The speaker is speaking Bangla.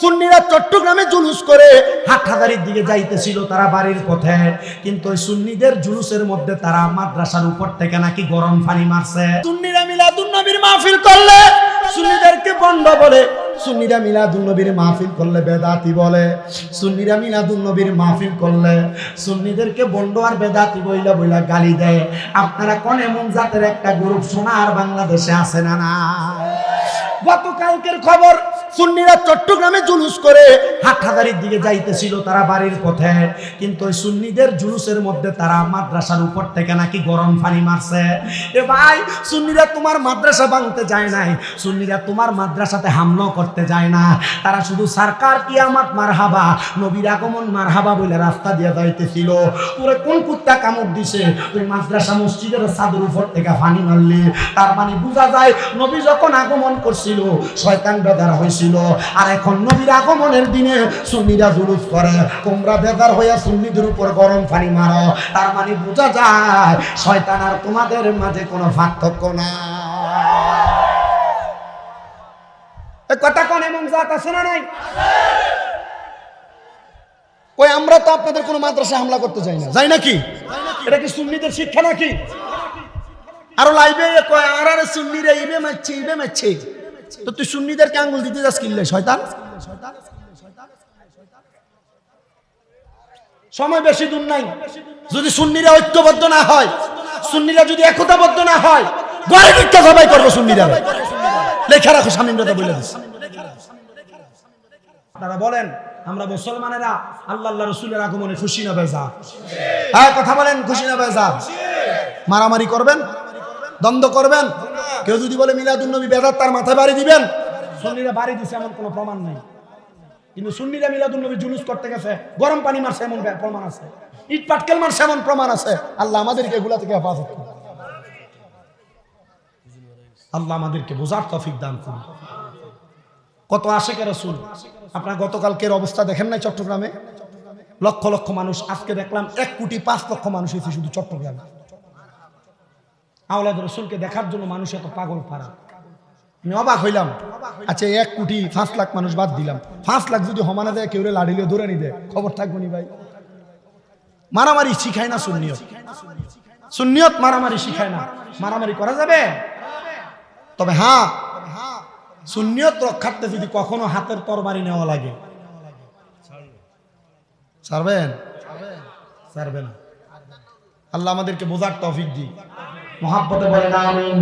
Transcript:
সুন্নিরা চট্টগ্রামে জুলুস করে, হাটহাজারির দিকে যাইতেছিল তারা বাড়ির পথে। কিন্তু ওই সুন্নিদের জুলুসের মধ্যে তারা মাদ্রাসার উপর থেকে নাকি গরম পানি মারছে। সুন্নিরা মিলাদুন নবীর মাহফিল করলে, সুন্নিদেরকে বন্ধ বলে। সুন্নিরা মিলাদুন নবীর মাহফিল করলে বেদাতি বলে। সুন্নিরা মিলাদুন নবীর মাহফিল করলে, সুন্নিদেরকে বন্ড আর বেদাতি বইলা বইলা গালি দেয়। আপনারা কোন এমন জাতের একটা গ্রুপ সোনার বাংলাদেশে আছে না না গতকালকের খবর সুন্নিরা চট্টগ্রামে জুলুস করে হাটহাজারির দিকে যাইতেছিল তারা বাড়ির পথে। কিন্তু ওই সুন্নিদের জুলুসের মধ্যে তারা মাদ্রাসার উপর থেকে নাকি গরম পানি মারছে। এ ভাই, সুন্নিরা তোমার মাদ্রাসা ভাঙতে যায় নাই। সুন্নিরা তোমার মাদ্রাসাতে হামলাও করতে যায় না। তারা শুধু সরকার কিয়ামাত মারহাবা, নবীর আগমন মারহাবা বলে রাস্তা দিয়ে যাইতেছিল। তোরে কোন কুত্তা কামড় দিছে? তুই মাদ্রাসা মসজিদের চাদর উপর থেকে পানি মারলি। তার মানে বোঝা যায়, নবী যখন আগমন করছিল, শয়তান বেদার হয়েছিল আর এখন নবীর আগমনের দিনে সুন্নিরা জুলুস করে। তোমরা বেদার হইয়া সুন্নিদের উপর গরম পানি মারো। তার মানে বোঝা যায়, শয়তান আর তোমাদের মাঝে কোনো পার্থক্য না কথা এমন জাত আছে না নাই? ওই আমরা তো আপনাদের কোনো মাদ্রাসা হামলা করতে না। যাই নাকি এটা কি সুন্নিদের শিক্ষা নাকি? আরও লাইভে কয় আরে, সুন্নিরে ইবে মারছে ইবে মারছে। তো তুই সুন্নিদেরকে আঙ্গুল দিতে যাস কিনলে, শয়তান। সময় বেশি দূর নাই। যদি সুন্নিরা ঐক্যবদ্ধ না হয়, সুন্নিরা যদি একতাবদ্ধ না হয়, গড়ে ভিক্ষা সবাই করব সুন্নিরা। লেখা রাখো, স্বামীরা বলে দিস। আপনারা বলেন, আমরা মুসলমানেরা আল্লাহ আল্লাহ রসুলের আগমনে খুশি না বেজা? হ্যাঁ কথা বলেন, খুশি না বেজা? মারামারি করবেন? দ্বন্দ্ব করবেন? কেউ যদি বলে মিলাদুল নবী বেদাত তার মাথায় বাড়ি দিবেন। সুন্নিরা বাড়ি দিছে এমন কোনো প্রমাণ নাই। কিন্তু সুন্নিরা মিলাদুল নবী জুলুস করতে গেছে গরম পানি মারছে এমন প্রমাণ আছে। ইট পাটকেল মারছে এমন প্রমাণ আছে। আল্লাহ আমাদেরকে এগুলা থেকে হেফাজত করুন। আল্লাহ আমাদেরকে বোঝার তফিক দান করুন। কত আশেকে রসুল আপনার গতকালকের অবস্থা দেখেন নাই চট্টগ্রামে? লক্ষ লক্ষ মানুষ আজকে দেখলাম এক কোটি পাঁচ লক্ষ মানুষ হয়েছে শুধু চট্টগ্রামে। আওলাদ রসুলকে দেখার জন্য মানুষ এত পাগল পারা আমি অবাক হইলাম। আচ্ছা এক কোটি পাঁচ লাখ মানুষ বাদ দিলাম। পাঁচ লাখ যদি হমানা দেয়, কেউ লাড়িলে ধরে নি দেয়। খবর থাকব নি ভাই? মারামারি শিখায় না সুন্নিয়ত। সুন্নিয়ত মারামারি শিখায় না। মারামারি করা যাবে? তবে হ্যাঁ সুন্নিয়ত রক্ষার্থে যদি কখনো হাতের তরবারি নেওয়া লাগে। ছাড়বেন? ছাড়বে না। আল্লাহ আমাদেরকে বোঝার তফিক দি মহাব্বতে বলেন আমিন।